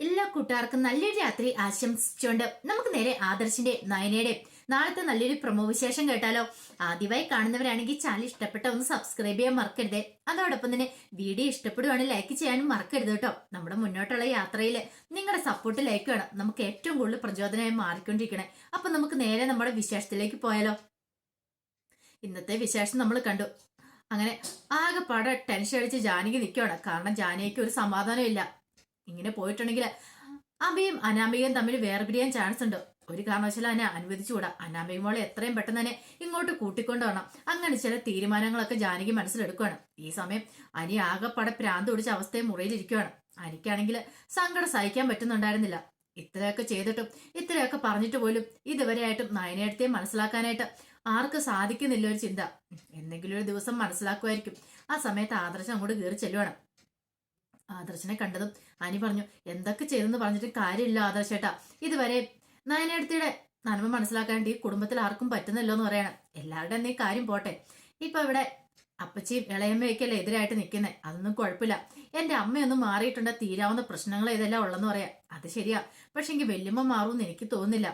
എല്ലാ കൂട്ടുകാർക്കും നല്ലൊരു രാത്രി ആശംസിച്ചുകൊണ്ട് നമുക്ക് നേരെ ആദർശിന്റെ നയനയുടെ നാളത്തെ നല്ലൊരു പ്രമോ വിശേഷം കേട്ടാലോ? ആദ്യമായി കാണുന്നവരാണെങ്കിൽ ചാനൽ ഇഷ്ടപ്പെട്ട ഒന്ന് സബ്സ്ക്രൈബ് ചെയ്യാൻ മറക്കരുത്. അതോടൊപ്പം തന്നെ വീഡിയോ ഇഷ്ടപ്പെടുവാണെങ്കിൽ ലൈക്ക് ചെയ്യാനും മറക്കരുത് കേട്ടോ. നമ്മുടെ മുന്നോട്ടുള്ള യാത്രയിൽ നിങ്ങളുടെ സപ്പോർട്ട് ലൈക്ക് വേണം നമുക്ക് ഏറ്റവും കൂടുതൽ പ്രചോദനമായി മാറിക്കൊണ്ടിരിക്കണേ. അപ്പൊ നമുക്ക് നേരെ നമ്മുടെ വിശേഷത്തിലേക്ക് പോയാലോ? ഇന്നത്തെ വിശേഷം നമ്മൾ കണ്ടു. അങ്ങനെ ആകെപ്പാടെ ടെൻഷൻ അടിച്ച് ജാനകി നിൽക്കുകയാണ് കാരണം ജാനകിക്ക് ഒരു സമാധാനം ഇല്ല. ഇങ്ങനെ പോയിട്ടുണ്ടെങ്കിൽ അമ്മയും അനാമികയും തമ്മിൽ വേർപിരിയാൻ ചാൻസ് ഉണ്ട്. ഒരു കാരണവശാലും അതിനെ അനുവദിച്ചുകൂടാ. അനാമിക മോളെ എത്രയും പെട്ടെന്ന് തന്നെ ഇങ്ങോട്ട് കൂട്ടിക്കൊണ്ടു വരണം അങ്ങനെ ചില തീരുമാനങ്ങളൊക്കെ ജാനകി മനസ്സിലെടുക്കുകയാണ് ഈ സമയം അനി ആകെപ്പാടെ പ്രാന്ത് പിടിച്ച അവസ്ഥയെ മുറിയിലിരിക്കുകയാണ് അനിക്കാണെങ്കിൽ സങ്കടം സഹിക്കാൻ പറ്റുന്നുണ്ടായിരുന്നില്ല. ഇത്രയൊക്കെ ചെയ്തിട്ടും ഇത്രയൊക്കെ പറഞ്ഞിട്ട് പോലും ഇതുവരെയായിട്ടും നയനേടത്തെ മനസ്സിലാക്കാനായിട്ട് ആർക്ക് സാധിക്കുന്നില്ല ഒരു ചിന്ത. എന്തെങ്കിലും ഒരു ദിവസം മനസ്സിലാക്കുമായിരിക്കും ആ സമയത്ത് ആദർശം അങ്ങോട്ട് കയറി ചെല്ലുവാണ്. ആദർശനെ കണ്ടതും അനി പറഞ്ഞു എന്തൊക്കെ ചെയ്തെന്ന് പറഞ്ഞിട്ട് കാര്യമില്ല ആദർശേട്ടാ. ഇതുവരെ നയനടുത്തിയുടെ നന്മ മനസ്സിലാക്കാണ്ട് ഈ കുടുംബത്തിൽ ആർക്കും പറ്റുന്നല്ലോ എന്ന് പറയണം. എല്ലാവരുടെ നീ കാര്യം പോട്ടെ. ഇപ്പൊ ഇവിടെ അപ്പച്ചിയും ഇളയമ്മയൊക്കെയല്ലേ എതിരായിട്ട് നിൽക്കുന്നത് അതൊന്നും കുഴപ്പമില്ല. എന്റെ അമ്മയൊന്നും മാറിയിട്ടുണ്ട്. തീരാവുന്ന പ്രശ്നങ്ങൾ ഇതെല്ലാം ഉള്ളെന്ന് പറയാം. അത് ശരിയാ. പക്ഷെ എനിക്ക് വല്യമ്മ മാറുമെന്ന് എനിക്ക് തോന്നുന്നില്ല.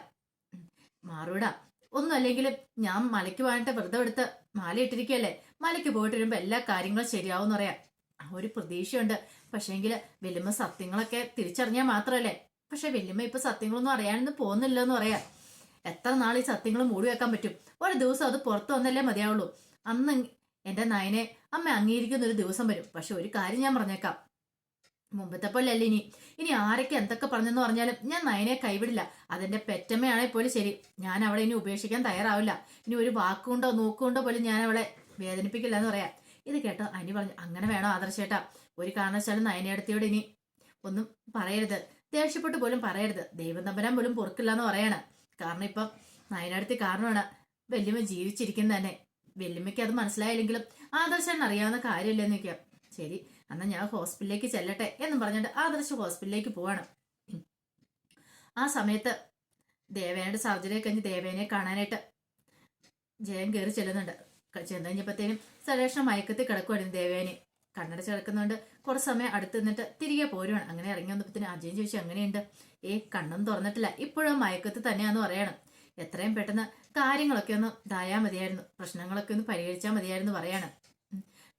മാറൂടാ. ഒന്നും അല്ലെങ്കിൽ ഞാൻ മലയ്ക്ക് പോകാനായിട്ട് വെറുതെ എടുത്ത് മാല ഇട്ടിരിക്കുകയല്ലേ മലയ്ക്ക് പോയിട്ട് വരുമ്പോൾ എല്ലാ കാര്യങ്ങളും ശരിയാവും എന്ന് പറയാം. ഒരു പ്രതീക്ഷയുണ്ട്. പക്ഷേങ്കിൽ വലിയ സത്യങ്ങളൊക്കെ തിരിച്ചറിഞ്ഞാൽ മാത്രമല്ലേ പക്ഷെ വല്യമ്മ ഇപ്പൊ സത്യങ്ങളൊന്നും അറിയാനൊന്നും പോകുന്നില്ല എന്ന് പറയാം. എത്ര നാൾ ഈ സത്യങ്ങൾ മൂടി വെക്കാൻ പറ്റും? ഒരു ദിവസം അത് പുറത്തു വന്നല്ലേ മതിയാവുള്ളൂ. അന്ന് എന്റെ നയനെ അമ്മ അംഗീകരിക്കുന്ന ഒരു ദിവസം വരും. പക്ഷെ ഒരു കാര്യം ഞാൻ പറഞ്ഞേക്കാം. മുമ്പത്തെ പോലെ അല്ല ഇനി. ഇനി ആരൊക്കെ എന്തൊക്കെ പറഞ്ഞെന്ന് പറഞ്ഞാലും ഞാൻ നയനെ കൈവിടില്ല. അതെന്റെ പെറ്റമ്മയാണെങ്കിൽ പോലും ശരി. ഞാൻ അവളെ ഇനി ഉപേക്ഷിക്കാൻ തയ്യാറാവില്ല. ഇനി ഒരു വാക്കുകൊണ്ടോ നോക്കുകൊണ്ടോ പോലും ഞാൻ അവളെ വേദനിപ്പിക്കില്ല എന്ന് പറയാം. ഇത് കേട്ടോ. അനി പറഞ്ഞു അങ്ങനെ വേണോ ആദർശേട്ടാ? ഒരു കാരണവശാലും നയനേടത്തിയോട് ഇനി ഒന്നും പറയരുത്. ദേഷ്യപ്പെട്ട് പോലും പറയരുത്. ദൈവം തമ്പരാൻ പോലും പൊറുക്കില്ല എന്ന് പറയാണ്. കാരണം ഇപ്പം നയനടുത്തി കാരണമാണ് വല്യമ്മ ജീവിച്ചിരിക്കുന്ന തന്നെ. വല്യമ്മയ്ക്ക് അത് മനസ്സിലായില്ലെങ്കിലും ആദർശൻ അറിയാവുന്ന കാര്യമില്ലെന്ന് എന്നൊക്കെ ശരി എന്നാ ഞാൻ ഹോസ്പിറ്റലിലേക്ക് ചെല്ലട്ടെ എന്നും പറഞ്ഞിട്ട് ആദർശ് ഹോസ്പിറ്റലിലേക്ക് പോവാണ്. ആ സമയത്ത് ദേവേനയുടെ സർജറി കഴിഞ്ഞ് ദേവേനെ കാണാനായിട്ട് ജയം കയറി ചെല്ലുന്നുണ്ട്. ചെന്ന് കഴിഞ്ഞപ്പോഴത്തേനും മയക്കത്തിൽ കിടക്കുവായിരുന്നു ദേവേനെ. കണ്ണടച്ച് കിടക്കുന്നുണ്ട് കുറച്ച് സമയം അടുത്ത് നിന്നിട്ട് തിരികെ പോരുവാണ്. അങ്ങനെ ഇറങ്ങി വന്നപ്പോഴത്തേനും അജയൻ ചോദിച്ചു അങ്ങനെയുണ്ട് ഏ കണ്ണും തുറന്നിട്ടില്ല. ഇപ്പോഴും മയക്കത്തിൽ തന്നെയാന്ന് പറയണം. എത്രയും പെട്ടെന്ന് കാര്യങ്ങളൊക്കെ ഒന്ന് ഇതായാൽ മതിയായിരുന്നു. പ്രശ്നങ്ങളൊക്കെ ഒന്ന് പരിഹരിച്ചാൽ മതിയായിരുന്നു പറയാണ്.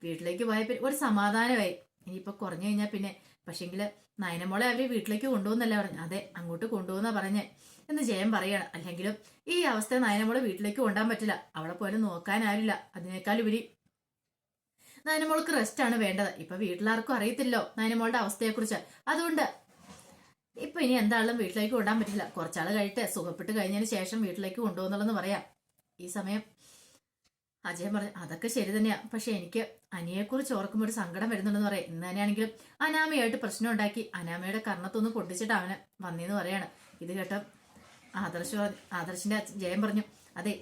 വീട്ടിലേക്ക് പോയപ്പോൾ ഒരു സമാധാനമായി. ഇപ്പൊ കുറഞ്ഞു കഴിഞ്ഞാൽ പിന്നെ. പക്ഷെങ്കിൽ നയനമോളെ അവർ വീട്ടിലേക്ക് കൊണ്ടുപോകുന്നല്ല പറഞ്ഞു. അതെ അങ്ങോട്ട് കൊണ്ടുപോകുന്ന പറഞ്ഞേ. എന്ന് ജയൻ പറയാണ്. അല്ലെങ്കിലും ഈ അവസ്ഥ നയനമോളെ വീട്ടിലേക്ക് കൊണ്ടാൻ പറ്റില്ല. അവളെ പോലെ നോക്കാൻ ആരില്ല അതിനേക്കാൾ ഉപരി നയനമോൾക്ക് റെസ്റ്റ് ആണ് വേണ്ടത്. ഇപ്പൊ വീട്ടിലാർക്കും അറിയത്തില്ലോ നയനമോളുടെ അവസ്ഥയെക്കുറിച്ച്. അതുകൊണ്ട് ഇപ്പൊ ഇനി എന്തായാലും വീട്ടിലേക്ക് കൊണ്ടാൻ പറ്റില്ല. കുറച്ചാൾ കഴിട്ട് സുഖപ്പെട്ട് കഴിഞ്ഞതിന് ശേഷം വീട്ടിലേക്ക് കൊണ്ടുപോകുന്നുള്ളെന്ന് പറയാം. ഈ സമയം അജയൻ പറഞ്ഞു അതൊക്കെ ശരി തന്നെയാ. പക്ഷെ എനിക്ക് അനിയെക്കുറിച്ച് ഓർക്കുമ്പോൾ ഒരു സങ്കടം വരുന്നുണ്ടെന്ന് പറയാം. ഇന്ന് തന്നെയാണെങ്കിലും അനാമയായിട്ട് പ്രശ്നം ഉണ്ടാക്കി അനാമയുടെ കർണത്തൊന്ന് പൊട്ടിച്ചിട്ട് അവന് വന്നേന്ന് പറയാണ്. ഇത് കേട്ട ആദർശ ആദർശിന്റെ ജയൻ പറഞ്ഞു അതെ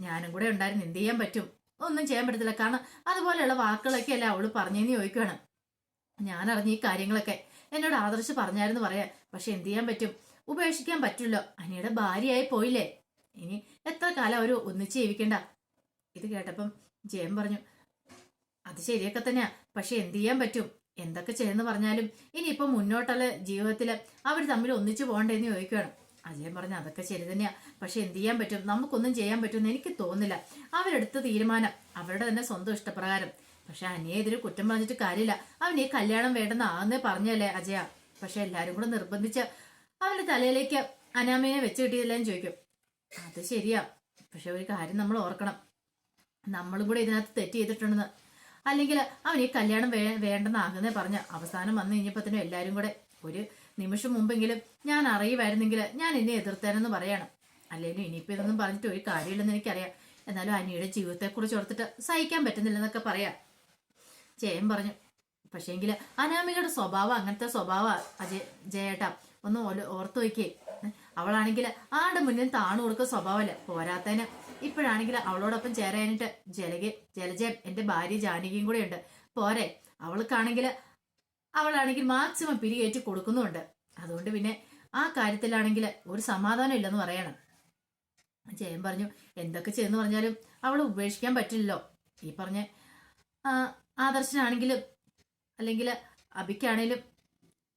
ഞാനും കൂടെ ഉണ്ടായിരുന്നു എന്ത് ചെയ്യാൻ പറ്റും? ഒന്നും ചെയ്യാൻ പറ്റത്തില്ല കാരണം അതുപോലെയുള്ള വാക്കുകളൊക്കെ അല്ലേ അവൾ പറഞ്ഞെന്ന് ചോദിക്കുകയാണ് ഞാൻ അറിഞ്ഞ ഈ കാര്യങ്ങളൊക്കെ. എന്നോട് ആദർശ് പറഞ്ഞായിരുന്നു പറയാൻ പക്ഷെ എന്ത് ചെയ്യാൻ പറ്റും? ഉപേക്ഷിക്കാൻ പറ്റുമല്ലോ അനിയുടെ ഭാര്യയായി പോയില്ലേ? ഇനി എത്ര കാലം അവർ ഒന്നിച്ച് ജീവിക്കണ്ട? ഇത് കേട്ടപ്പം ജയൻ പറഞ്ഞു അത് ശരിയൊക്കെ തന്നെയാ പക്ഷെ എന്ത് ചെയ്യാൻ പറ്റും? എന്തൊക്കെ ചെയ്യുന്നു പറഞ്ഞാലും ഇനിയിപ്പം മുന്നോട്ടുള്ള ജീവിതത്തിൽ അവർ തമ്മിൽ ഒന്നിച്ചു പോകണ്ടെന്ന് ചോദിക്കുകയാണ് അജയൻ പറഞ്ഞ അതൊക്കെ ശരി തന്നെയാ. പക്ഷെ എന്ത് ചെയ്യാൻ പറ്റും? നമുക്കൊന്നും ചെയ്യാൻ പറ്റുമെന്ന് എനിക്ക് തോന്നില്ല അവരെടുത്ത തീരുമാനം അവരുടെ തന്നെ സ്വന്തം ഇഷ്ടപ്രകാരം. പക്ഷെ അനിയെ ഇതിന് കുറ്റം പറഞ്ഞിട്ട് കാര്യമില്ല. അവൻ ഈ കല്യാണം വേണ്ടെന്ന് ആന്നേ പറഞ്ഞല്ലേ അജയ? പക്ഷെ എല്ലാരും കൂടെ നിർബന്ധിച്ച് അവന്റെ തലയിലേക്ക് അനാമയെ വെച്ച് കിട്ടിയതെല്ലാം ചോദിക്കും. അത് ശരിയാ. പക്ഷെ ഒരു കാര്യം നമ്മൾ ഓർക്കണം. നമ്മളും കൂടെ ഇതിനകത്ത് തെറ്റ് ചെയ്തിട്ടുണ്ടെന്ന്. അല്ലെങ്കിൽ അവൻ ഈ കല്യാണം വേ വേണ്ടെന്നാകുന്നേ പറഞ്ഞ അവസാനം വന്നു കഴിഞ്ഞപ്പോഴത്തേനും എല്ലാരും കൂടെ ഒരു നിമിഷം മുമ്പെങ്കിലും ഞാൻ അറിയുമായിരുന്നെങ്കിൽ ഞാൻ എന്നെ എതിർത്തേനെന്ന് പറയണം. അല്ലെങ്കിൽ ഇനിയിപ്പോ ഇതൊന്നും പറഞ്ഞിട്ട് ഒരു കാര്യമില്ലെന്ന് എനിക്കറിയാം. എന്നാലും അനിയുടെ ജീവിതത്തെക്കുറിച്ച് ഓർത്തിട്ട് സഹിക്കാൻ പറ്റുന്നില്ലെന്നൊക്കെ പറയാം. ജയൻ പറഞ്ഞു പക്ഷേങ്കിൽ അനാമികയുടെ സ്വഭാവം അങ്ങനത്തെ സ്വഭാവം അജയ് ജയേട്ടാ ഒന്ന് ഓർത്തു വയ്ക്കേ അവളാണെങ്കിൽ ആടെ മുന്നിൽ താണു കൊടുക്കുന്ന സ്വഭാവമല്ല. പോരാത്തതിന് ഇപ്പോഴാണെങ്കിൽ അവളോടൊപ്പം ചേരാനായിട്ട് ജലകെ ജലജയം എന്റെ ഭാര്യ ജാനകിയും കൂടെ ഉണ്ട് പോരെ അവൾക്കാണെങ്കിൽ അവളാണെങ്കിൽ മാക്സിമം പിരികേറ്റി കൊടുക്കുന്നുണ്ട് അതുകൊണ്ട് പിന്നെ ആ കാര്യത്തിലാണെങ്കിൽ ഒരു സമാധാനം ഇല്ലെന്ന് പറയണം. ജയൻ പറഞ്ഞു എന്തൊക്കെ ചെയ്യുന്നു പറഞ്ഞാലും അവൾ ഉപേക്ഷിക്കാൻ പറ്റില്ലല്ലോ. ഈ പറഞ്ഞ ആദർശനാണെങ്കിലും അല്ലെങ്കിൽ അബിക്കാണേലും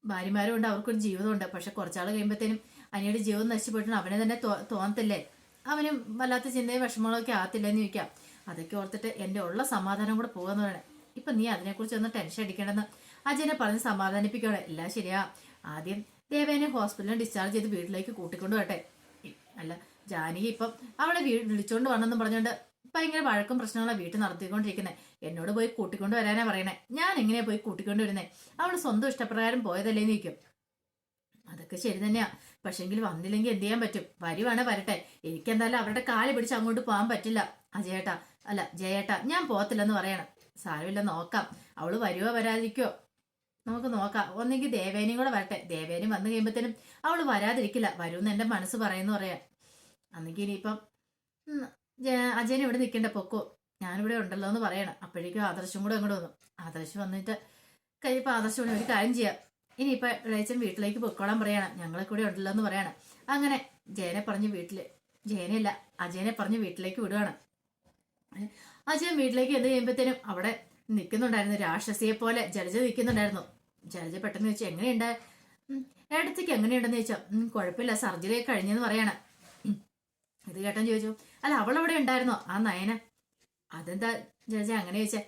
ഭാര്യമാരും ഉണ്ട് അവർക്കൊരു ജീവിതമുണ്ട്. പക്ഷെ കുറച്ചാൾ കഴിയുമ്പോഴത്തേനും അനിയുടെ ജീവിതം നശിച്ചുപോയിട്ടുണ്ട് അവനെ തന്നെ തോന്നത്തില്ലേ? അവനും വല്ലാത്ത ചിന്തയും വിഷമങ്ങളൊക്കെ ആകത്തില്ലെന്ന് ചോദിക്കാം. അതൊക്കെ ഓർത്തിട്ട് എന്റെ ഉള്ള സമാധാനം കൂടെ പോകാന്ന് പറയണേ. ഇപ്പൊ നീ അതിനെക്കുറിച്ച് ഒന്ന് ടെൻഷൻ അടിക്കണമെന്ന് അജയനെ പറഞ്ഞ് സമാധാനിപ്പിക്കണം എല്ലാം ശരിയാ. ആദ്യം ദേവേനെ ഹോസ്പിറ്റലിൽ ഡിസ്ചാർജ് ചെയ്ത് വീട്ടിലേക്ക് കൂട്ടിക്കൊണ്ടു വരട്ടെ. അല്ല ജാനകി ഇപ്പം അവളെ വീട് വിളിച്ചോണ്ട് വന്നെന്നും പറഞ്ഞോണ്ട് ഭയങ്കര വഴക്കും പ്രശ്നങ്ങളാണ് വീട്ടിൽ നടത്തിക്കൊണ്ടിരിക്കുന്നത് എന്നോട് പോയി കൂട്ടിക്കൊണ്ട് വരാനാ പറയണേ. ഞാൻ എങ്ങനെയാ പോയി കൂട്ടിക്കൊണ്ട് വരുന്നേ? അവൾ സ്വന്തം ഇഷ്ടപ്രകാരം പോയതല്ലേ നിൽക്കും അതൊക്കെ ശരി തന്നെയാ. പക്ഷെങ്കിൽ വന്നില്ലെങ്കിൽ എന്ത് ചെയ്യാൻ പറ്റും? വരുവാണെ വരട്ടെ. എനിക്കെന്തായാലും അവരുടെ കാൽ പിടിച്ച് അങ്ങോട്ട് പോകാൻ പറ്റില്ല. അജയേട്ടാ അല്ല ജയേട്ടാ ഞാൻ പോകത്തില്ലെന്ന് പറയണം. സാരമില്ല നോക്കാം. അവൾ വരുവോ വരാതിരിക്കോ? നമുക്ക് നോക്കാം. ഒന്നെങ്കിൽ ദേവേനയും കൂടെ വരട്ടെ. ദേവേനും വന്നു കഴിയുമ്പോഴത്തേനും അവൾ വരാതിരിക്കില്ല. വരുമെന്ന് എന്റെ മനസ്സ് പറയുന്നു പറയാം. അന്നെങ്കിൽ ഇനിയിപ്പം അജയൻ ഇവിടെ നിൽക്കണ്ട പൊക്കോ. ഞാനിവിടെ ഉണ്ടല്ലോ എന്ന് പറയണം. അപ്പോഴേക്കും ആദർശം കൂടെ അങ്ങോട്ട് വന്നു. ആദർശം വന്നിട്ട് കഴിയപ്പോൾ ആദർശം കൂടെ ഒരു കാര്യം ചെയ്യാം. ഇനിയിപ്പോൾ ഇളയച്ചൻ വീട്ടിലേക്ക് പൊക്കോളാൻ പറയണം. ഞങ്ങളെ കൂടെ ഉണ്ടല്ലോ എന്ന് പറയണം. അങ്ങനെ ജയനെ പറഞ്ഞ് വീട്ടിൽ ജയനല്ല അജയനെ പറഞ്ഞ് വീട്ടിലേക്ക് വിടുകയാണ് അജയൻ വീട്ടിലേക്ക് എന്ത് ചെയ്യുമ്പോഴത്തേനും അവിടെ നിൽക്കുന്നുണ്ടായിരുന്നു രാക്ഷസിയെ പോലെ ജലജ നിൽക്കുന്നുണ്ടായിരുന്നു ജലജ പെട്ടെന്ന് ചോദിച്ചു എങ്ങനെയുണ്ട്? ഏടത്തേക്ക് എങ്ങനെയുണ്ടെന്ന് ചോദിച്ചോ. ഉം, കുഴപ്പമില്ല. സർജറി കഴിഞ്ഞെന്ന് പറയണം. ഇത് കേട്ടോ ചോദിച്ചു. അല്ല അവൾ അവിടെ ഉണ്ടായിരുന്നോ? ആ നയന? അതെന്താ ജലജ? അങ്ങനെ ചോദിച്ചേ.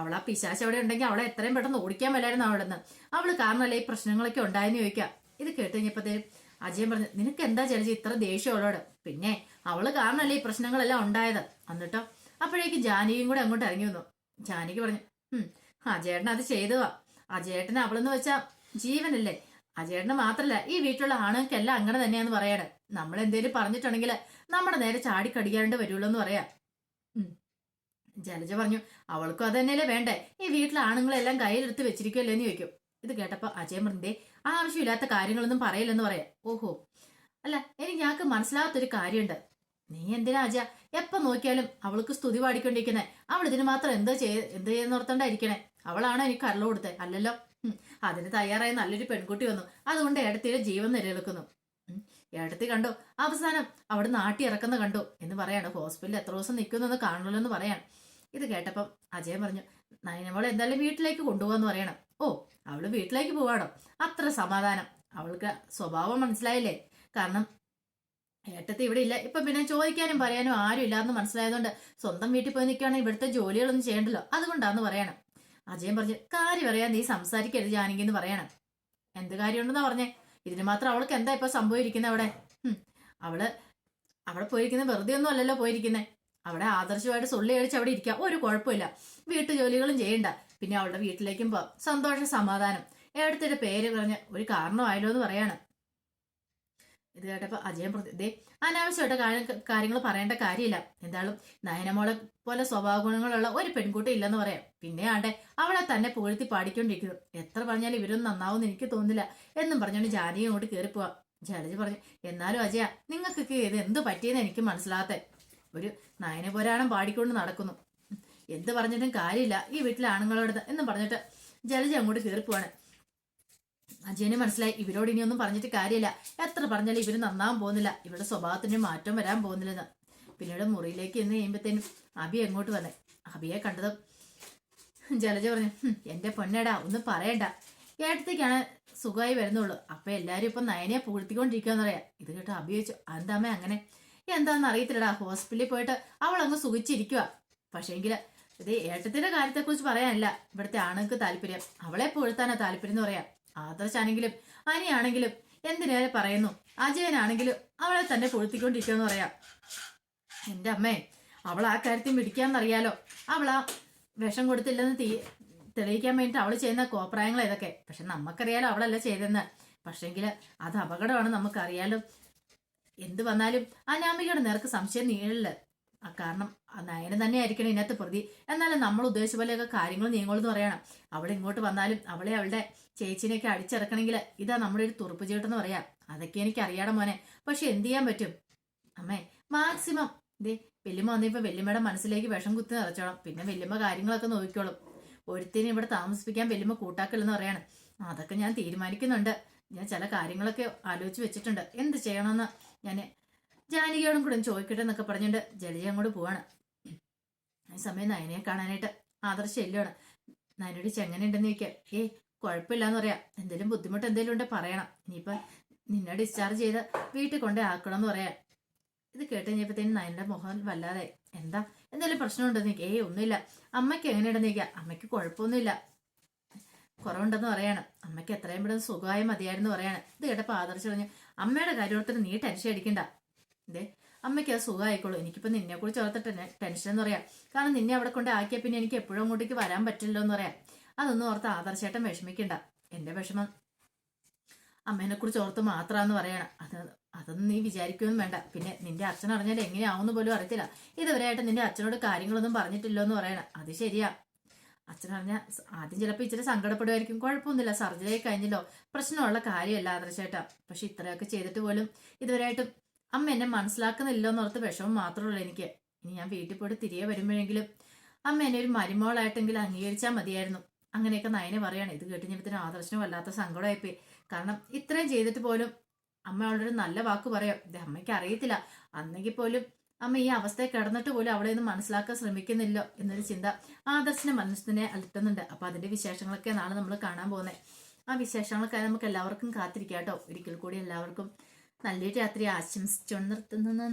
അവൾ ആ അവിടെ ഉണ്ടെങ്കിൽ അവളെ എത്രയും പെട്ടെന്ന് ഓടിക്കാൻ മേലായിരുന്നു അവിടെ നിന്ന് അവൾ കാരണമല്ലേ ഈ പ്രശ്നങ്ങളൊക്കെ ഉണ്ടായെന്ന് ചോദിക്കാം ഇത് കേട്ട് കഴിഞ്ഞപ്പോഴത്തേനും അജയൻ പറഞ്ഞു നിനക്ക് എന്താ ജലജ ഇത്ര ദേഷ്യം അവളോട്? പിന്നെ അവൾ കാരണമല്ലേ ഈ പ്രശ്നങ്ങളെല്ലാം ഉണ്ടായത്? എന്നിട്ടോ? അപ്പോഴേക്ക് ജാനകിയും കൂടെ അങ്ങോട്ട് ഇറങ്ങി വന്നു. ജാനകി പറഞ്ഞു ഉം അജയേട്ടൻ അത് ചെയ്തതാ. അജയേട്ടന് അവളെന്ന് വെച്ചാ ജീവനല്ലേ? അജേട്ടന് മാത്രല്ല ഈ വീട്ടിലുള്ള ആണുങ്ങൾക്കെല്ലാം അങ്ങനെ തന്നെയാന്ന് പറയാണ്. നമ്മൾ എന്തേലും പറഞ്ഞിട്ടുണ്ടെങ്കിൽ നമ്മുടെ നേരെ ചാടിക്കടിക്കാണ്ട് വരുള്ളൂ എന്ന് പറയാ. ജലജ പറഞ്ഞു അവൾക്കും അത് തന്നെയല്ലേ വേണ്ടേ? ഈ വീട്ടിലെ ആണുങ്ങളെല്ലാം കയ്യിലെടുത്ത് വെച്ചിരിക്കുമല്ലേ എന്ന് ചോദിക്കും. ഇത് കേട്ടപ്പോ അജയൻ പറഞ്ഞേ ആവശ്യമില്ലാത്ത കാര്യങ്ങളൊന്നും പറയില്ലെന്ന് പറയാം. ഓഹോ. അല്ല എനിക്ക് ഞങ്ങൾക്ക് മനസ്സിലാവാത്തൊരു കാര്യമുണ്ട്. നീ എന്തിനാ എപ്പോ നോക്കിയാലും അവൾക്ക് സ്തുതി പാടിക്കൊണ്ടിരിക്കുന്നേ. അവൾ ഇതിന് മാത്രം എന്താ ചെയ്യ എന്ത് ചെയ്യുന്നോർത്തോണ്ടായിരിക്കണേ അവളാണോ എനിക്ക് കരൾ കൊടുത്തേ? അല്ലല്ലോ. അതിന് തയ്യാറായ നല്ലൊരു പെൺകുട്ടി വന്നു. അതുകൊണ്ട് ഏടത്തിയുടെ ജീവൻ നിലനിൽക്കുന്നു. ഏടത്തി കണ്ടു. അവസാനം അവിടെ നാട്ടി ഇറക്കുന്ന കണ്ടു എന്ന് പറയാണ്. ഹോസ്പിറ്റലിൽ എത്ര ദിവസം നിൽക്കുന്നെന്ന് കാണണല്ലോ എന്ന് പറയാണ് ഇത് കേട്ടപ്പം അജയൻ പറഞ്ഞു നയനമോളെ എന്തായാലും വീട്ടിലേക്ക് കൊണ്ടുപോകാന്ന് പറയണം. ഓ അവൾ വീട്ടിലേക്ക് പോവാണോ അത്ര സമാധാനം. അവൾക്ക് സ്വഭാവം മനസ്സിലായില്ലേ? കാരണം ഏട്ടത്തി ഇവിടെ ഇല്ല. ഇപ്പൊ പിന്നെ ചോദിക്കാനും പറയാനും ആരും ഇല്ലാന്ന് മനസ്സിലായതുകൊണ്ട് സ്വന്തം വീട്ടിൽ പോയി നിൽക്കുകയാണെങ്കിൽ ഇവിടുത്തെ ജോലികളൊന്നും ചെയ്യണ്ടല്ലോ. അതുകൊണ്ടാന്ന് പറയണം. അജയൻ പറഞ്ഞു കാര്യം പറയാൻ നീ സംസാരിക്കരുത് ജാനകി എന്ന് പറയണം. എന്ത് കാര്യമുണ്ടെന്നാ പറഞ്ഞേ? ഇതിന് മാത്രം അവൾക്ക് എന്താ ഇപ്പൊ സംഭവിച്ചിരിക്കുന്നത് അവിടെ? അവൾ അവിടെ പോയിരിക്കുന്നത് വെറുതെ ഒന്നും അല്ലല്ലോ പോയിരിക്കുന്നത് അവിടെ ആദർശമായിട്ട് സുള്ളി കഴിച്ച് അവിടെ ഇരിക്കുക. ഒരു കുഴപ്പമില്ല. വീട്ടു ജോലികളും ചെയ്യണ്ട. പിന്നെ അവളുടെ വീട്ടിലേക്കും പോവാം. സന്തോഷ സമാധാനം. ഏടത്തിന്റെ പേര് പറഞ്ഞ് ഒരു കാരണമായല്ലോ എന്ന് പറയാണ്. ഇത് കേട്ടപ്പോ പ്രതി ദേ അനാവശ്യമായിട്ട് കാര്യങ്ങൾ പറയേണ്ട കാര്യമില്ല. എന്തായാലും നയനമോളെ പോലെ സ്വഭാവ ഗുണങ്ങളുള്ള ഒരു പെൺകുട്ടി ഇല്ലെന്ന് പറയാം. പിന്നെ ആണ്ടെ അവളെ തന്നെ പുകഴ്ത്തി പാടിക്കൊണ്ടിരിക്കുന്നു. എത്ര പറഞ്ഞാലും ഇവരൊന്നും നന്നാവും എനിക്ക് തോന്നുന്നില്ല എന്നും പറഞ്ഞുകൊണ്ട് ജാനകി അങ്ങോട്ട് കയറിപ്പോവാ ജലജ് പറഞ്ഞു എന്നാലും അജയ നിങ്ങൾക്കൊക്കെ ഇത് എന്ത് പറ്റിയെന്ന് എനിക്ക് മനസ്സിലാകത്തെ. ഒരു നയനപുരാണം പാടിക്കൊണ്ട് നടക്കുന്നു. എന്ത് പറഞ്ഞിട്ടും കാര്യമില്ല. ഈ വീട്ടിലെ ആണുങ്ങളോട് എന്നും പറഞ്ഞിട്ട് ജലജ അങ്ങോട്ട് കയറിപ്പോവാണ് അജയന് മനസ്സിലായി ഇവരോട് ഇനിയൊന്നും പറഞ്ഞിട്ട് കാര്യമില്ല. എത്ര പറഞ്ഞാലും ഇവർ നന്നാവാൻ പോകുന്നില്ല. ഇവരുടെ സ്വഭാവത്തിന് മാറ്റം വരാൻ പോകുന്നില്ലെന്ന്. പിന്നീട് മുറിയിലേക്ക് എന്ന് കഴിയുമ്പോഴത്തേനും അബി എങ്ങോട്ട് വന്നേ? അബിയെ കണ്ടത് ജലജ പറഞ്ഞു "ഹും, എന്റെ പൊന്നേടാ ഒന്നും പറയണ്ട. ഏട്ടത്തേക്കാണ് സുഖമായി വരുന്നുള്ളൂ. അപ്പൊ എല്ലാരും ഇപ്പൊ നയനെ പൂഴ്ത്തിക്കൊണ്ടിരിക്കാന്ന് പറയാം ഇത് കേട്ട് അബി ചോദിച്ചു എന്താമേ അങ്ങനെ? എന്താന്ന് അറിയത്തില്ലടാ. ഹോസ്പിറ്റലിൽ പോയിട്ട് അവൾ അങ്ങ് സുഖിച്ചിരിക്കുക പക്ഷേങ്കിൽ ഇത് ഏട്ടത്തിന്റെ കാര്യത്തെക്കുറിച്ച് പറയാനല്ല. ഇവിടുത്തെ ആണുങ്ങൾക്ക് താല്പര്യം. അവളെ പുഴുത്താനാ താല്പര്യം എന്ന് പറയാം. ആദർശാണെങ്കിലും അനിയാണെങ്കിലും എന്തിനേറെ പറയുന്നു? അജയനാണെങ്കിലും അവളെ തന്നെ പൊഴുത്തിക്കൊണ്ടിരിക്കുമെന്ന് പറയാം. എന്റെ അമ്മേ അവൾ ആ കാര്യത്തിൽ പിടിക്കാന്നറിയാലോ അവളാ വിഷം കൊടുത്തില്ലെന്ന് തീ തെളിയിക്കാൻ വേണ്ടിട്ട് അവൾ ചെയ്യുന്ന കോപ്രായങ്ങൾ ഇതൊക്കെ. പക്ഷെ നമുക്കറിയാലോ അവളല്ല ചെയ്തെന്ന്. പക്ഷെങ്കിൽ അത് അപകടമാണ് നമുക്കറിയാലോ. എന്ത് വന്നാലും അനാമികയുടെ നേർക്ക് സംശയം നീളില്ല. ആ കാരണം നയനം തന്നെ ആയിരിക്കണം ഇതിനകത്ത് പ്രതി. എന്നാലും നമ്മൾ ഉദ്ദേശിച്ച പോലെയൊക്കെ കാര്യങ്ങൾ നീങ്ങോളെന്ന് പറയണം. അവൾ ഇങ്ങോട്ട് വന്നാലും അവളെ അവളുടെ ചേച്ചിനെയൊക്കെ അടിച്ചിറക്കണമെങ്കിൽ ഇതാ നമ്മുടെ ഒരു തുറുപ്പ് ചീട്ടെന്ന് പറയാം. അതൊക്കെ എനിക്ക് അറിയാടാ മോനെ. പക്ഷെ എന്ത് ചെയ്യാൻ പറ്റും? അമ്മേ മാക്സിമം ദേ വല്യമ്മ വന്നിപ്പോ വല്യമ്മയുടെ മനസ്സിലേക്ക് വിഷം കുത്തി നിറച്ചോളാം. പിന്നെ വല്യമ്മ കാര്യങ്ങളൊക്കെ നോക്കിക്കോളും. ഒരുത്തിനെ ഇവിടെ താമസിപ്പിക്കാൻ വല്യമ്മ കൂട്ടാക്കില്ലെന്ന് പറയാണ്. അതൊക്കെ ഞാൻ തീരുമാനിക്കുന്നുണ്ട്. ഞാൻ ചില കാര്യങ്ങളൊക്കെ ആലോചിച്ച് വെച്ചിട്ടുണ്ട്. എന്ത് ചെയ്യണമെന്ന് ഞാൻ ജാനകിയോടും കൂടെ ചോദിക്കട്ടെ എന്നൊക്കെ പറഞ്ഞിട്ട് ജലജ അങ്ങോട്ട് പോവാണ്. ആ സമയം നയനയെ കാണാനായിട്ട് ആദർശ എല്ലാണ് നയനോട് ചെങ്ങനെയുണ്ടെന്ന് ചോദിക്കാം. ഏ കുഴപ്പമില്ലാന്ന് പറയാ. എന്തെങ്കിലും ബുദ്ധിമുട്ട് എന്തെങ്കിലും ഉണ്ടെ പറയണം. ഇനിയിപ്പം നിന്നെ ഡിസ്ചാർജ് ചെയ്ത് വീട്ടിൽ കൊണ്ടേ ആക്കണം എന്ന് പറയാം. ഇത് കേട്ട് കഴിഞ്ഞപ്പോഴത്തേനും നയന്റെ മുഖം വല്ലാതെ എന്താ? എന്തെങ്കിലും പ്രശ്നമുണ്ടെന്ന് നിൽക്കുക ഏയ് ഒന്നുമില്ല. അമ്മയ്ക്ക് എങ്ങനെയുണ്ടെന്ന് നിൽക്കുക അമ്മയ്ക്ക് കുഴപ്പമൊന്നുമില്ല. കുറവുണ്ടെന്ന് പറയാണ്. അമ്മയ്ക്ക് എത്രയും പെട്ടെന്ന് സുഖമായി മതിയായിരുന്നു പറയാണ്. ഇത് കേട്ടപ്പോൾ ആദർശം പറഞ്ഞു അമ്മയുടെ കാര്യത്തിൽ നീ ടെൻഷൻ അടിക്കണ്ട. ഇതേ അമ്മയ്ക്ക് അത് സുഖമായിക്കോളൂ. എനിക്കിപ്പോൾ നിന്നെ കുറിച്ച് ഓർത്തിട്ട് ടെൻഷൻ എന്ന് പറയാം. കാരണം നിന്നെ അവിടെ കൊണ്ട് ആക്കിയ പിന്നെ എനിക്ക് എപ്പോഴും അങ്ങോട്ടേക്ക് വരാൻ പറ്റില്ലോ എന്ന് പറയാം. അതൊന്നും ഓർത്ത് ആദർശേട്ടൻ വിഷമിക്കണ്ട. എന്റെ വിഷമം അമ്മേനെ കുറിച്ച് ഓർത്ത് മാത്രമാന്ന് പറയണം. അത് അതൊന്നും നീ വിചാരിക്കുകയൊന്നും വേണ്ട. പിന്നെ നിന്റെ അച്ഛൻ അറിഞ്ഞാൽ എങ്ങനെയാവുമെന്ന് പോലും അറിയത്തില്ല. ഇതുവരെയായിട്ട് നിന്റെ അച്ഛനോട് കാര്യങ്ങളൊന്നും പറഞ്ഞിട്ടില്ലോ എന്ന് പറയണം. അത് ശരിയാ. അച്ഛൻ അറിഞ്ഞാൽ ആദ്യം ചിലപ്പോൾ ഇച്ചിരി സങ്കടപ്പെടുമായിരിക്കും കുഴപ്പമൊന്നുമില്ല. സർജറി കഴിഞ്ഞല്ലോ. പ്രശ്നമുള്ള കാര്യമല്ല ആദർശേട്ടാ. പക്ഷെ ഇത്രയൊക്കെ ചെയ്തിട്ട് പോലും ഇതുവരെയായിട്ടും അമ്മ എന്നെ മനസ്സിലാക്കുന്നില്ലോ എന്നോർത്ത് വിഷമം മാത്രമുള്ളൂ എനിക്ക്. ഇനി ഞാൻ വീട്ടിൽ പോയിട്ട് തിരികെ വരുമ്പോഴെങ്കിലും അമ്മ എന്നെ ഒരു മരുമോളായിട്ടെങ്കിലും അംഗീകരിച്ചാൽ മതിയായിരുന്നു. അങ്ങനെയൊക്കെ നയനെ പറയാണ്. ഇത് കേട്ടുകഴിഞ്ഞപ്പത്തിന് ആദർശനം വല്ലാത്ത സങ്കടമായിപ്പോയി. കാരണം ഇത്രയും ചെയ്തിട്ട് പോലും അമ്മ അവളൊരു നല്ല വാക്ക് പറയാം. ഇത് അമ്മയ്ക്ക് അറിയത്തില്ല. അന്നെങ്കിൽ പോലും അമ്മ ഈ അവസ്ഥയെ കിടന്നിട്ട് പോലും അവളെ ഒന്നും മനസ്സിലാക്കാൻ ശ്രമിക്കുന്നില്ലോ എന്നൊരു ചിന്ത ആദർശിന്റെ മനസ്സിനെ അലട്ടുന്നുണ്ട്. അപ്പൊ അതിന്റെ വിശേഷങ്ങളൊക്കെ നാളെ നമ്മൾ കാണാൻ പോകുന്നത്. ആ വിശേഷങ്ങളൊക്കെ നമുക്ക് എല്ലാവർക്കും കാത്തിരിക്കാം കേട്ടോ. ഒരിക്കൽ കൂടി എല്ലാവർക്കും നല്ലൊരു രാത്രി ആശംസിച്ചുകൊണ്ട് നിർത്തുന്നു.